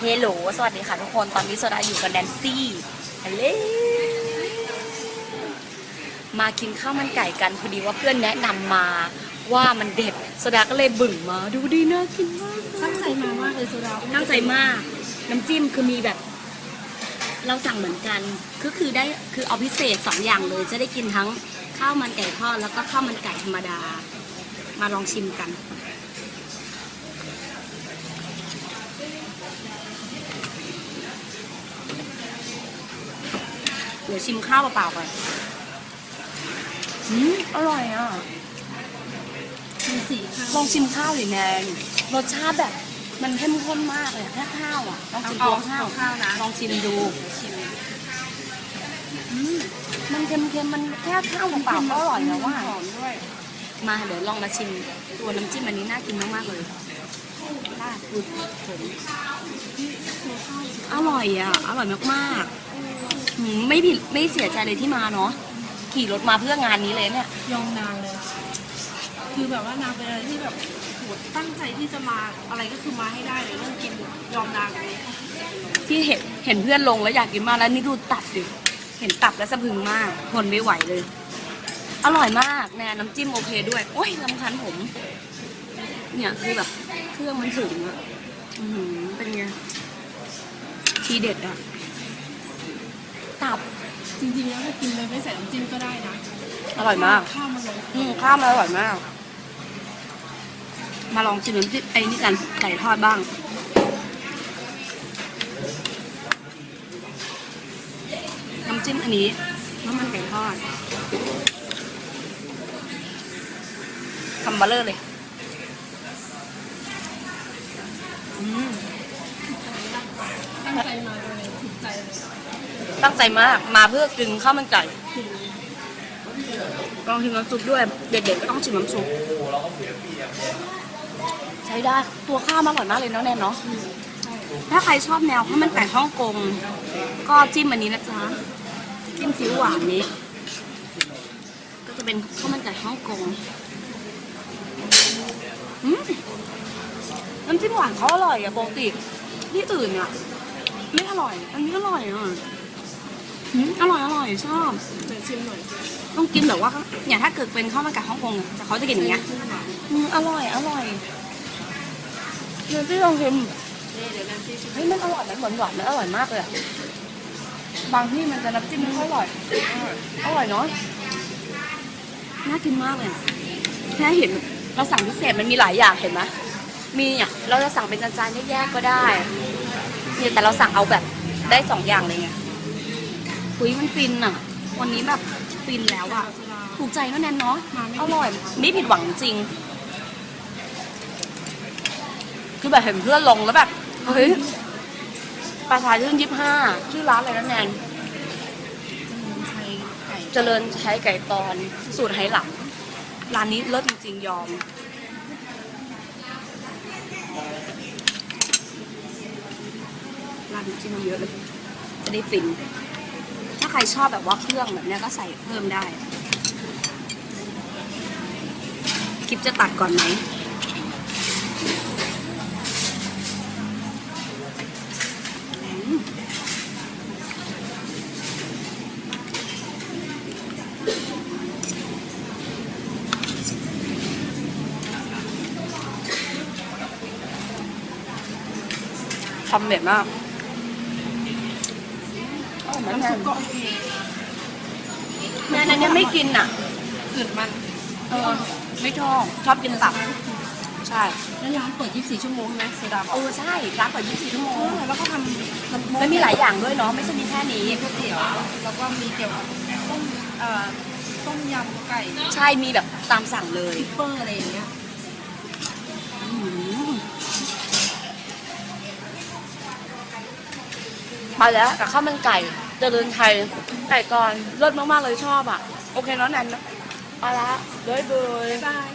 เฮลโหล สวัสดีค่ะทุกคน ตอนนี้โซดาอยู่กับแดนซี่ฮัลโหลมากินข้าวมันไก่กันพอดีว่าเพื่อนแนะนำมาว่ามันเด็ดโซดาก็เลยบึ่งมา ดูดีน่ากินมากตั้งใจมามากเลยสุดาตั้งใจมาก น้ำจิ้มคือมีแบบ เราสั่งเหมือนกันก็คือได้คือเอาพิเศษสองอย่างเลย จะได้กินทั้งข้าวมันไก่ทอดแล้วก็ข้าวมันไก่ธรรมดา มาลองชิมกัน เดี๋ยวชิมข้าวเปล่าๆก่อนอืมอร่อยอะมีสีข้าวลองชิมข้าวหน่อยแนนรสชาติแบบ มันเข้มข้นมากเลยอะแค่ข้าวอะลองชิมตัวข้าวข้าวนะ ลองชิมดูอืมมันเค็มๆมันแค่ข้าวเปล่าๆก็อร่อยแล้วว่า หอมด้วยมาเดี๋ยวลองมาชิมตัวน้ำจิ้มอันนี้น่ากินมากๆเลยราดดูผมอร่อยอะ อร่อยมาก ๆหืมไม่ผิดไม่เสียใจเลยที่มาเนาะขี่รถมาเพื่องานนี้เลยเนี่ย ยองนางเลย คือแบบว่านางเป็นอะไรที่แบบโหตั้งใจที่จะมาอะไรก็คือมาให้ได้เลยเรื่องกินยอมนางเลยที่เห็นเห็นเพื่อนลงแล้วอยากกินมากแล้วนี่ดูตับดิเห็นตับแล้วสะพรึงมากทนไม่ไหวเลย อร่อยมากแน่น้ำจิ้มโอเคด้วย โอ้ยลำคันผม เนี่ยคือแบบเครื่องมันถึงอะอือหือเป็นไง ทีเด็ดอะ ตับ จริงๆแล้วถ้ากินเลยไม่ใส่น้ำจิ้มก็ได้นะอร่อยมาก ข้าวมันลงอืมข้าวมันอร่อยมาก มาลองชิมน้ำจิ้มไอ้นี่กันไก่ทอดบ้าง น้ำจิ้มอันนี้น้ำมันไก่ทอดคำเบลเลอร์เลย อืม ตั้งใจมาเลยถูกใจเลย ตั้งใจมากมาเพื่อกินข้าวมันไก่ลองชิมน้ำซุปด้วย เด็กๆก็ต้องชิมน้ำซุปใช้ได้ตัวข้าวมันอร่อยมากเลยเนาะแนนเนาะถ้าใครชอบแนวข้าวมันไก่ฮ่องกงก็จิ้มอันนี้นะจ๊ะจิ้มซีอิ๊วหวานนี้ ก็จะเป็นข้าวมันไก่ฮ่องกงน้ำจิ้มหวานเขาอร่อยอะปกติที่อื่นอะไม่อร่อย อันนี้อร่อยอะ อืมอร่อยอร่อยชอบเดี๋ยวชิมหน่อยต้องกินแบบว่าอย่างถ้าเกิดเป็นข้าวมันไก่ฮ่องกงอะแต่เขาจะกินอย่างเงี้ยอืมอร่อยอร่อยเดี๋ยวที่ลองชิมนี่เดี๋ยวนั่นชิมเฮ้ยมันอร่อยมันหวานหวานๆมันอร่อยมากเลยอะบางที่มันจะน้ำจิ้มไม่ค่อยอร่อยอร่อยเนาะน่ากินมากเลยอะแค่เห็นเราสั่งพิเศษมันมีหลายอย่างเห็นไหมมีอะเราจะสั่งเป็นจานๆแยกๆก็ได้เนี่ยแต่เราสั่งเอาแบบได้สองอย่างเลยไง คุยมันฟินอะ วันนี้แบบฟินแล้วอะสุดาถูกใจเนาะแนนเนาะมาไม่อผิดร่อย ไม่ผิดหวังจริง คือแบบเห็นเพื่อนลงแล้วแบบ เฮ้ยปลาชายชื่นยี่ห้าชื่อร้านอะไรนะแนนใช้ไก่เจริญใช้ไก่ตอนสูตรไหหลัง ร้านนี้เลิศจริงๆยอม ร้านนี้จิ้มเยอะเลย จะได้ฟินถ้าใค รชอบแบบว่าเครื่องแบบเนี้ยก็ใส่เพิ่มได้ คลิปจะตัดก่อนไหมอืมทำเด็ดมากอร่อยไหมน้ำแม่ซุปก็โอเค แม่นั้นยังไม่กินอะกลิ่นมันเออไม่ชอบชอบกินตับ ใช่ แล้วร้านเปิด 24 ชั่วโมงใช่ไหมโซดาบเออกอใช่ร้านเปิด 24 ชั่วโมเองอแล้วก็ทำทำแล้วมีหลายอย่างด้วยเนาะไม่ใช่มีแค่นี้ มีก๋วยเตี๋ยว แล้วก็มีเกี่ยวกับต้มเอ่อต้มยำไก่ใช่มีแบบตามสั่งเลยเปอร์อะไรอย่างเงี้ยอืมมาแล้วกับข้าวมันไก่ เจริญไทยไก่กรเลิศมากๆเลยชอบอะ โอเคเนาะแนนนะเอาละเบยเบยบาย